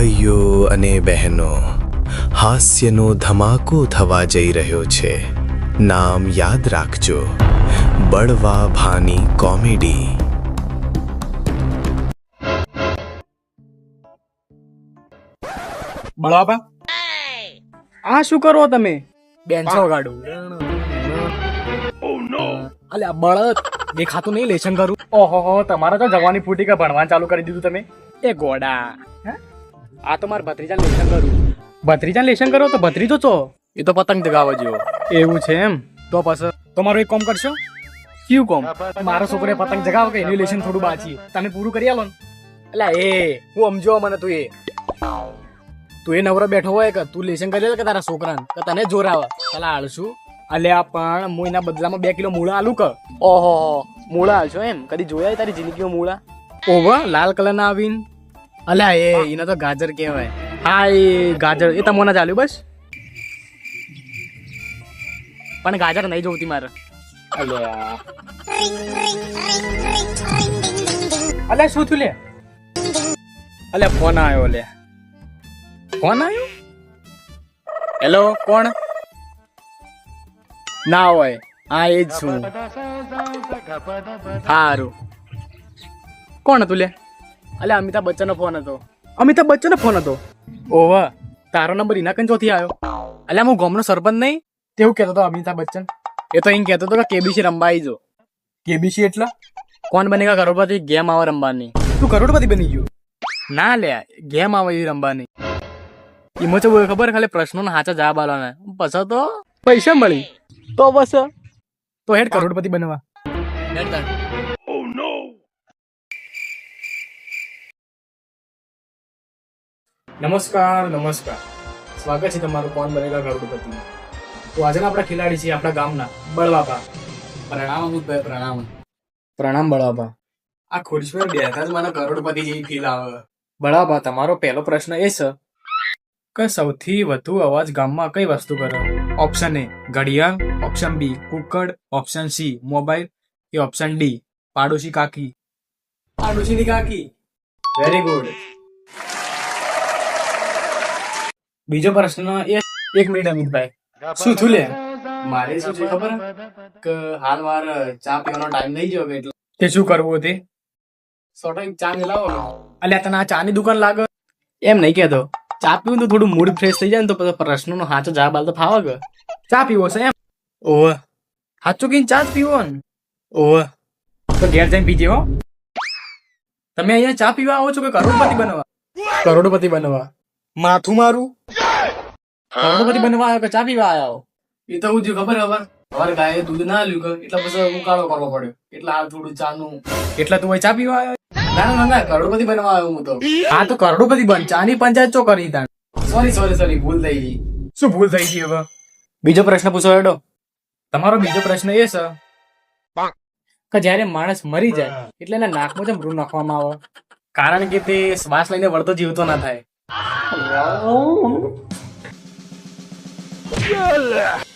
ભાઈઓ અને બહેનો હાસ્યનો ધમાકો થવા જઈ રહ્યો છે. નામ યાદ રાખજો. બળવા ભાની કોમેડી. બળવાપા? આ શું કરો તમે? બેન્ચો ગાડું. અલ્યા બળદ દેખાતું નહીં લેશન કરું. ઓહો હો તમારે તો જવાની ફૂટી કે ભણવાનું ચાલુ કરી દીધું તમે? એ ગોડા. હે? આ તો મારા ભત્રીજાને લેશન કરું. ભત્રીજાને લેશન કરો તો ભત્રીજો છો? એ તો પતંગ ચગાવવા જેવો. એવું છે એમ? તો પછી તમારું એક કોમ કરશો? કયું કોમ? મારો છોકરો પતંગ જગાવો કે એનું લેશન થોડું બાચી તમે પૂરું કરી આલો એટલે એ હું સમજો મને તું એ. તું એ નવરો બેઠો હોય કે તું લેશન કરી લે કે તારા છોકરાને? કે તને જોર આવે પેલા આળશું અલ્યા પણ હું એના બદલામાં બે કિલો મૂળા આલું કે? ઓહો મૂળા આલશો એમ? કદી જોયા તારી જિંદગીમાં મૂળા? ઓવા લાલ કલર ના આવીન? અલ્યા એ એને તો ગાજર કહેવાય. હા એ ગાજર. એ તમને ચાલ્યું બસ? પણ ગાજર નહીં જોતી મારે. અલે અલ્યા શું થયું લે? અલ્યા ફોન આવ્યો લે. ફોન આવ્યો હેલો કોણ? ના હોય હા એ જ છું. સારું કોણ હતું લે? અલે અમિતાભ બચ્ચનનો ફોન હતો. અમિતાભ બચ્ચનનો ફોન હતો? ઓહ તારો નંબર ઇના કન ચોથી આવ્યો. અલ્યા હું ગામનો સરપંચ નહીં? તેવું કહેતો હતો અમિતાભ બચ્ચન. એ તો એમ કહેતો હતો કે કેબીસી રમવા આવી જો. કેબીસી એટલે? કોણ બનેગા કરોડપતિ? ગેમ આવે રમવાની તું કરોડપતિ બની ગયો? ના લે ગેમ આવે એ રમવાની એમાં છે ખબર ખાલી પ્રશ્નો હાચા જવાબ આવવાના પછી તો પૈસા મળી. તો બસ તો હેડ કરોડપતિ બનવા. નમસ્કાર નમસ્કાર. સ્વાગત છે તમારું કોણ બનેગા કરોડપતિ તો આજના આપણા ખેલાડી છે આપણા ગામના બળવાભા. પ્રણામ અમૃતભાઈ પ્રણામ. પ્રણામ બળવાપા આ ખુરશી પર બેઠા જ મને કરોડપતિ જેવી ફીલ આવે. બળવાપા તમારો પહેલો પ્રશ્ન એ છે કે સૌથી વધુ અવાજ ગામમાં કઈ વસ્તુ કરે? ઓપ્શન એ ઘડિયાળ. ઓપ્શન બી કુકડ. ઓપ્શન સી મોબાઈલ કે ઓપ્શન ડી પાડોશી કાકી. પાડોશીની કાકી. વેરી ગુડ બીજો પ્રશ્ન એ એક મિનિટ અમિતભાઈ શું થયું લે? મારે શું છે ખબર? કે હાલ વાર ચા પીવાનો ટાઈમ નહીં ગયો એટલે તે શું કરવું તે સો ટાઈમ ચા ને લાવો અલ્યા તને આ ચાની દુકાન લાગે? એમ નહીં કહેતો. ચા પીવું તો થોડું મૂડ ફ્રેશ થઈ જાય ને તો પછી પ્રશ્નનો સાચો જવાબ આલ તો ફાવે કે. ચા પીવો છે એમ? ઓહ સાચું કહીને ચા જ પીવો ને. ઓહ તો ઘેર જઈને પીજે હો. તમે અહીંયા ચા પીવા આવો છો કે કરોડપતિ બનવા? કરોડપતિ બનવા. માથું મારું. કરોડપતિ બનવા આવ્યો કે ચા પીવા આવ્યા એ તો હું જે ખબર ખબર અમારે ગાય દૂધ ના લ્યું કે એટલે પછી ઉકાળો કરવો પડ્યો. એટલે આ થોડું ચાનું. એટલે તું ચા પીવા આવ્યો ના ના ના કરોડપતિ બનવા આવ્યો હું તો. હા તો કરોડપતિ બન. ચાની પંચાયત ચો કરી તાણ? સોરી સોરી સોરી ભૂલ થઈ ગઈ. શું ભૂલ થઈ ગઈ હવે? બીજો પ્રશ્ન પૂછો એડો તમારો બીજો પ્રશ્ન એ છે કે જ્યારે માણસ મરી જાય એટલે એના નાકમાં જેમ રૂ નાખવામાં આવે? કારણ કે તે શ્વાસ લઈને વળતો જીવતો ના થાય. يلا.